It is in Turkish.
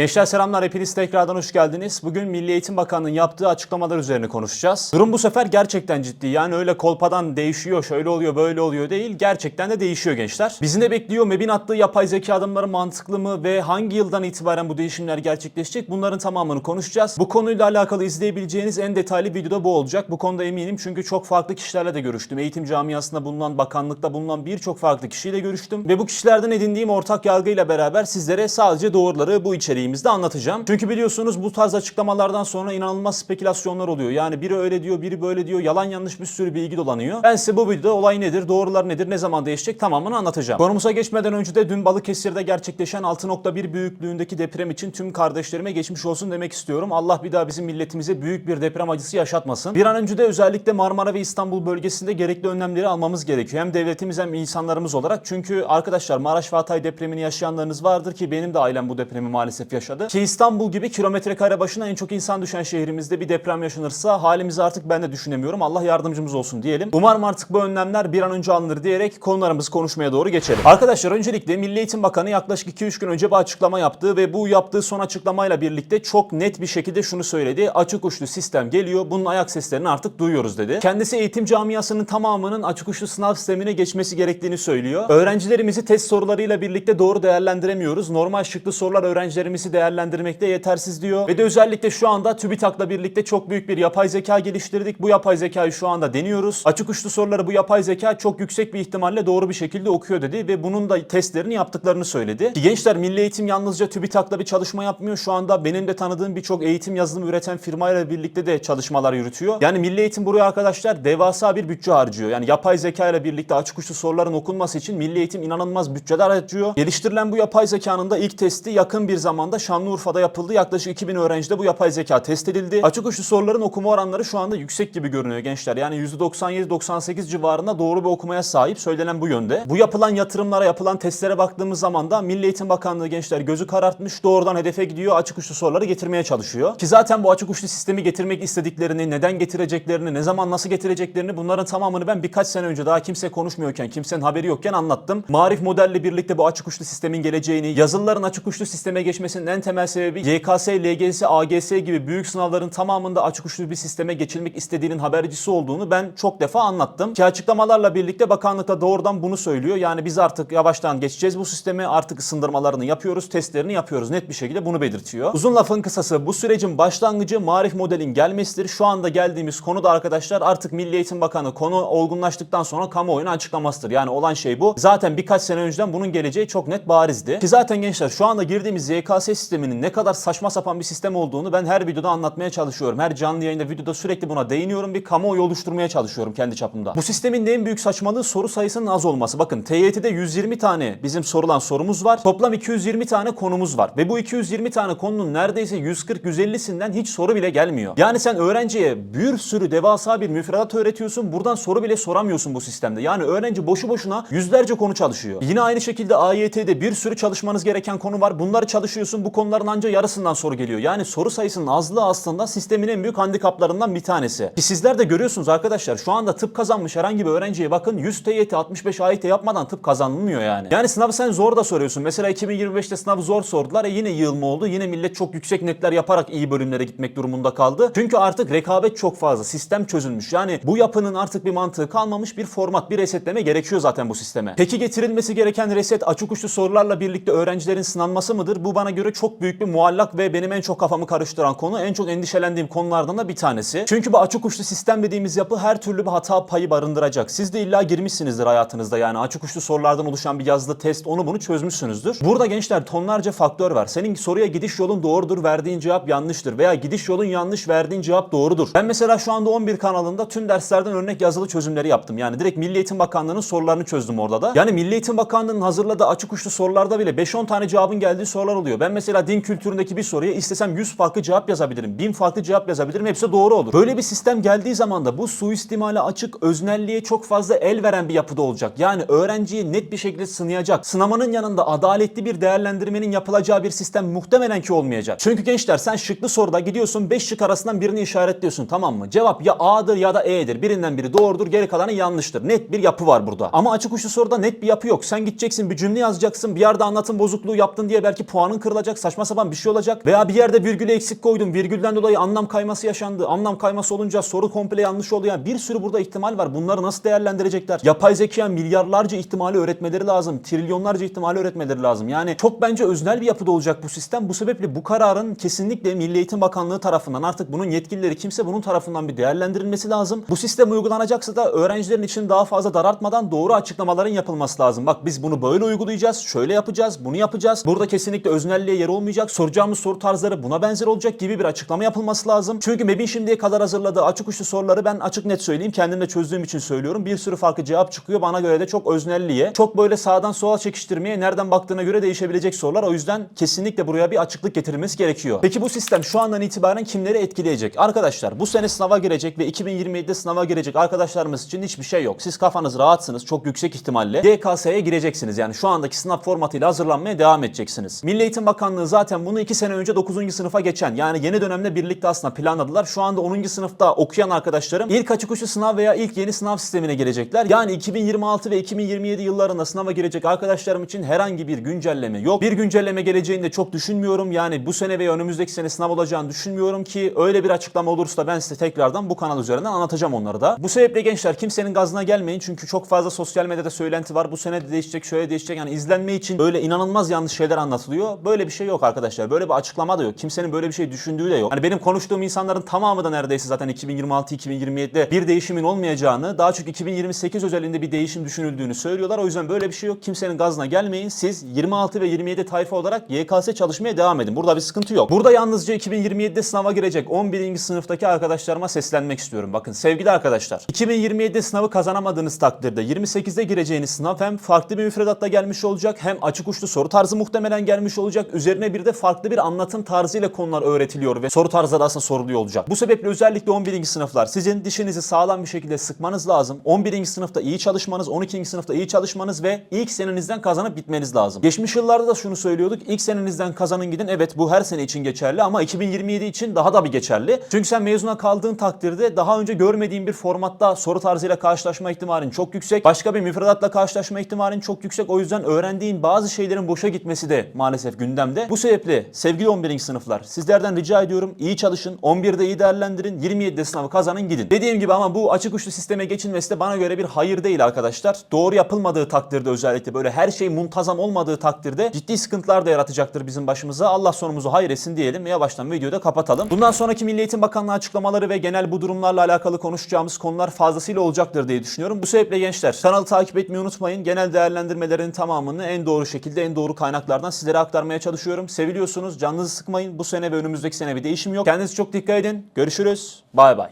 Gençler selamlar hepiniz tekrardan hoş geldiniz. Bugün Milli Eğitim Bakanlığı'nın yaptığı açıklamalar üzerine konuşacağız. Durum bu sefer gerçekten ciddi. Yani öyle kolpadan değişiyor, şöyle oluyor, böyle oluyor değil. Gerçekten de değişiyor gençler. Bizi ne bekliyor? MEB'in attığı yapay zeka adımları mantıklı mı ve hangi yıldan itibaren bu değişimler gerçekleşecek? Bunların tamamını konuşacağız. Bu konuyla alakalı izleyebileceğiniz en detaylı videoda bu olacak. Bu konuda eminim çünkü çok farklı kişilerle de görüştüm. Eğitim camiasında bulunan, bakanlıkta bulunan birçok farklı kişiyle görüştüm. Ve bu kişilerden edindiğim ortak yargıyla beraber sizlere sadece doğruları bu içeriğimizde anlatacağım. Çünkü biliyorsunuz bu tarz açıklamalardan sonra inanılmaz spekülasyonlar oluyor. Yani biri öyle diyor, biri böyle diyor. Yalan yanlış bir sürü bilgi dolanıyor. Ben size bu videoda olay nedir, doğrular nedir, ne zaman değişecek tamamını anlatacağım. Konumuza geçmeden önce de dün Balıkesir'de gerçekleşen 6.1 büyüklüğündeki deprem için tüm kardeşlerime geçmiş olsun demek istiyorum. Allah bir daha bizim milletimize büyük bir deprem acısı yaşatmasın. Bir an önce de özellikle Marmara ve İstanbul bölgesinde gerekli önlemleri almamız gerekiyor. Hem devletimiz hem insanlarımız olarak. Çünkü arkadaşlar Maraş ve Hatay depremini yaşayanlarınız vardır ki benim de ailem bu depremi maalesef yaşadı. Ki İstanbul gibi kilometre kare başına en çok insan düşen şehrimizde bir deprem yaşanırsa halimizi artık ben de düşünemiyorum. Allah yardımcımız olsun diyelim. Umarım artık bu önlemler bir an önce alınır diyerek konularımızı konuşmaya doğru geçelim. Arkadaşlar öncelikle Milli Eğitim Bakanı yaklaşık 2-3 gün önce bir açıklama yaptı ve bu yaptığı son açıklamayla birlikte çok net bir şekilde şunu söyledi. Açık uçlu sistem geliyor. Bunun ayak seslerini artık duyuyoruz dedi. Kendisi eğitim camiasının tamamının açık uçlu sınav sistemine geçmesi gerektiğini söylüyor. Öğrencilerimizi test sorularıyla birlikte doğru değerlendiremiyoruz. Normal şıklı sorular öğrencilerimizi değerlendirmekte yetersiz diyor. Ve de özellikle şu anda TÜBİTAK'la birlikte çok büyük bir yapay zeka geliştirdik. Bu yapay zekayı şu anda deniyoruz. Açık uçlu soruları bu yapay zeka çok yüksek bir ihtimalle doğru bir şekilde okuyor dedi ve bunun da testlerini yaptıklarını söyledi. Ki gençler Milli Eğitim yalnızca TÜBİTAK'la bir çalışma yapmıyor. Şu anda benim de tanıdığım birçok eğitim yazılımı üreten firmayla birlikte de çalışmalar yürütüyor. Yani Milli Eğitim buraya arkadaşlar devasa bir bütçe harcıyor. Yani yapay zeka ile birlikte açık uçlu soruların okunması için Milli Eğitim inanılmaz bütçeler harcıyor. Geliştirilen bu yapay zekanın da ilk testi yakın bir zamanda Şanlıurfa'da yapıldı. Yaklaşık 2000 öğrencide bu yapay zeka test edildi. Açık uçlu soruların okuma oranları şu anda yüksek gibi görünüyor gençler. Yani %97-98 civarında doğru bir okumaya sahip söylenen bu yönde. Bu yapılan yatırımlara, yapılan testlere baktığımız zaman da Milli Eğitim Bakanlığı gençler gözü karartmış doğrudan hedefe gidiyor. Açık uçlu soruları getirmeye çalışıyor. Ki zaten bu açık uçlu sistemi getirmek istediklerini, neden getireceklerini, ne zaman nasıl getireceklerini bunların tamamını ben birkaç sene önce daha kimse konuşmuyorken, kimsenin haberi yokken anlattım. Marif modelle birlikte bu açık uçlu sistemin geleceğini, yazılıların açık uçlu sisteme geçmesinin en temel sebebi YKS, LGS, AGS gibi büyük sınavların tamamında açık uçlu bir sisteme geçilmek istediğinin habercisi olduğunu ben çok defa anlattım. Ki açıklamalarla birlikte bakanlık da doğrudan bunu söylüyor. Yani biz artık yavaştan geçeceğiz bu sisteme. Artık ısındırmalarını yapıyoruz, testlerini yapıyoruz. Net bir şekilde bunu belirtiyor. Uzun lafın kısası bu sürecin başlangıcı Marif modelin gelmesidir. Şu anda geldiğimiz konu da arkadaşlar artık Milli Eğitim Bakanı konu olgunlaştıktan sonra kamuoyuna açıklamasıdır. Yani olan şey bu. Zaten birkaç sene önceden bunun geleceği çok net barizdi. Ki zaten gençler şu anda girdiğimiz YKS sisteminin ne kadar saçma sapan bir sistem olduğunu ben her videoda anlatmaya çalışıyorum. Her canlı yayında videoda sürekli buna değiniyorum. Bir kamuoyu oluşturmaya çalışıyorum kendi çapımda. Bu sistemin en büyük saçmalığı soru sayısının az olması. Bakın TYT'de 120 tane bizim sorulan sorumuz var. Toplam 220 tane konumuz var. Ve bu 220 tane konunun neredeyse 140-150'sinden hiç soru bile gelmiyor. Yani sen öğrenciye bir sürü devasa bir müfredat öğretiyorsun. Buradan soru bile soramıyorsun bu sistemde. Yani öğrenci boşu boşuna yüzlerce konu çalışıyor. Yine aynı şekilde AYT'de bir sürü çalışmanız gereken konu var. Bunları çalışıyorsun. Bu konuların ancak yarısından soru geliyor. Yani soru sayısının azlığı aslında sistemin en büyük handikaplarından bir tanesi. Ki sizler de görüyorsunuz arkadaşlar şu anda tıp kazanmış herhangi bir öğrenciye bakın 100 TYT 65 AYT yapmadan tıp kazanılmıyor yani. Yani sınavı sen zor da soruyorsun. Mesela 2025'te sınavı zor sordular. E yine yığılma oldu. Yine millet çok yüksek netler yaparak iyi bölümlere gitmek durumunda kaldı. Çünkü artık rekabet çok fazla. Sistem çözülmüş. Yani bu yapının artık bir mantığı kalmamış. Bir format, bir resetleme gerekiyor zaten bu sisteme. Peki getirilmesi gereken reset açık uçlu sorularla birlikte öğrencilerin sınanması mıdır? Bu bana göre çok büyük bir muallak ve benim en çok kafamı karıştıran konu, en çok endişelendiğim konulardan da bir tanesi. Çünkü bu açık uçlu sistem dediğimiz yapı her türlü bir hata payı barındıracak. Siz de illa girmişsinizdir hayatınızda yani açık uçlu sorulardan oluşan bir yazılı test onu bunu çözmüşsünüzdür. Burada gençler tonlarca faktör var. Senin soruya gidiş yolun doğrudur, verdiğin cevap yanlıştır veya gidiş yolun yanlış, verdiğin cevap doğrudur. Ben mesela şu anda 11 kanalında tüm derslerden örnek yazılı çözümleri yaptım. Yani direkt Milli Eğitim Bakanlığı'nın sorularını çözdüm orada da. Yani Milli Eğitim Bakanlığı'nın hazırladığı açık uçlu sorularda bile 5-10 tane cevabın geldiği sorular oluyor. Ben mesela din kültüründeki bir soruya istesem 100 farklı cevap yazabilirim. 1000 farklı cevap yazabilirim. Hepsi doğru olur. Böyle bir sistem geldiği zaman da bu suistimale açık, öznelliğe çok fazla el veren bir yapıda olacak. Yani öğrenciyi net bir şekilde sınayacak. Sınamanın yanında adaletli bir değerlendirmenin yapılacağı bir sistem muhtemelen ki olmayacak. Çünkü gençler sen şıklı soruda gidiyorsun 5 şık arasından birini işaretliyorsun tamam mı? Cevap ya A'dır ya da E'dir. Birinden biri doğrudur, geri kalanı yanlıştır. Net bir yapı var burada. Ama açık uçlu soruda net bir yapı yok. Sen gideceksin bir cümle yazacaksın. Bir yerde anlatım bozukluğu yaptın diye belki puanın kırılacak. Olacak, saçma sapan bir şey olacak veya bir yerde virgülü eksik koydum. Virgülden dolayı anlam kayması yaşandı. Anlam kayması olunca soru komple yanlış oldu. Yani bir sürü burada ihtimal var. Bunları nasıl değerlendirecekler? Yapay zekaya milyarlarca ihtimali öğretmeleri lazım. Trilyonlarca ihtimali öğretmeleri lazım. Yani çok bence öznel bir yapıda olacak bu sistem. Bu sebeple bu kararın kesinlikle Milli Eğitim Bakanlığı tarafından artık bunun yetkilileri kimse bunun tarafından bir değerlendirilmesi lazım. Bu sistem uygulanacaksa da öğrencilerin için daha fazla daraltmadan doğru açıklamaların yapılması lazım. Bak biz bunu böyle uygulayacağız, şöyle yapacağız, bunu yapacağız. Burada kesinlikle öznelliğe yer olmayacak. Soracağımız soru tarzları buna benzer olacak gibi bir açıklama yapılması lazım. Çünkü MEB'in şimdiye kadar hazırladığı açık uçlu soruları ben açık net söyleyeyim. Kendim de çözdüğüm için söylüyorum. Bir sürü farklı cevap çıkıyor. Bana göre de çok öznelliğe, çok böyle sağdan sola çekiştirmeye, nereden baktığına göre değişebilecek sorular. O yüzden kesinlikle buraya bir açıklık getirilmesi gerekiyor. Peki bu sistem şu andan itibaren kimleri etkileyecek? Arkadaşlar bu sene sınava girecek ve 2027'de sınava girecek arkadaşlarımız için hiçbir şey yok. Siz kafanız rahatsınız çok yüksek ihtimalle. YKS'ye gireceksiniz. Yani şu andaki sınav formatıyla hazırlanmaya devam edeceksiniz. Milli Eğitim Bakanlığı zaten bunu 2 sene önce 9. sınıfa geçen yani yeni dönemde birlikte aslında planladılar. Şu anda 10. sınıfta okuyan arkadaşlarım ilk açık uçlu sınav veya ilk yeni sınav sistemine gelecekler. Yani 2026 ve 2027 yıllarında sınava girecek arkadaşlarım için herhangi bir güncelleme yok. Bir güncelleme geleceğini de çok düşünmüyorum. Yani bu sene veya önümüzdeki sene sınav olacağını düşünmüyorum ki öyle bir açıklama olursa ben size tekrardan bu kanal üzerinden anlatacağım onları da. Bu sebeple gençler kimsenin gazına gelmeyin çünkü çok fazla sosyal medyada söylenti var. Bu sene de değişecek, şöyle değişecek. Yani izlenme için böyle inanılmaz yanlış şeyler anlatılıyor. Böyle bir şey yok arkadaşlar. Böyle bir açıklama da yok. Kimsenin böyle bir şey düşündüğü de yok. Hani benim konuştuğum insanların tamamı da neredeyse zaten 2026-2027'de bir değişimin olmayacağını, daha çok 2028 özelinde bir değişim düşünüldüğünü söylüyorlar. O yüzden böyle bir şey yok. Kimsenin gazına gelmeyin. Siz 26 ve 27 tayfa olarak YKS çalışmaya devam edin. Burada bir sıkıntı yok. Burada yalnızca 2027'de sınava girecek 11. sınıftaki arkadaşlarıma seslenmek istiyorum. Bakın sevgili arkadaşlar. 2027'de sınavı kazanamadığınız takdirde 28'de gireceğiniz sınav hem farklı bir müfredatta gelmiş olacak hem açık uçlu soru tarzı muhtemelen gelmiş olacak. Üzerine bir de farklı bir anlatım tarzıyla konular öğretiliyor ve soru tarzları aslında soruluyor olacak. Bu sebeple özellikle 11. sınıflar sizin dişinizi sağlam bir şekilde sıkmanız lazım. 11. sınıfta iyi çalışmanız, 12. sınıfta iyi çalışmanız ve ilk senenizden kazanıp bitmeniz lazım. Geçmiş yıllarda da şunu söylüyorduk. İlk senenizden kazanın gidin. Evet bu her sene için geçerli ama 2027 için daha da bir geçerli. Çünkü sen mezuna kaldığın takdirde daha önce görmediğin bir formatta soru tarzıyla karşılaşma ihtimalin çok yüksek. Başka bir müfredatla karşılaşma ihtimalin çok yüksek. O yüzden öğrendiğin bazı şeylerin boşa gitmesi de maalesef gündemde. Bu sebeple sevgili 11. sınıflar sizlerden rica ediyorum iyi çalışın. 11'de iyi değerlendirin. 27'de sınavı kazanın gidin. Dediğim gibi ama bu açık uçlu sisteme geçilmesi de bana göre bir hayır değil arkadaşlar. Doğru yapılmadığı takdirde özellikle böyle her şey muntazam olmadığı takdirde ciddi sıkıntılar da yaratacaktır bizim başımıza. Allah sonumuzu hayretsin diyelim ve yavaştan videoyu da kapatalım. Bundan sonraki Milli Eğitim Bakanlığı açıklamaları ve genel bu durumlarla alakalı konuşacağımız konular fazlasıyla olacaktır diye düşünüyorum. Bu sebeple gençler kanalı takip etmeyi unutmayın. Genel değerlendirmelerin tamamını en doğru şekilde en doğru kaynaklardan sizlere aktarmaya çalışıyorum. Seviliyorsunuz. Canınızı sıkmayın. Bu sene ve önümüzdeki sene bir değişim yok. Kendinize çok dikkat edin. Görüşürüz. Bay bay.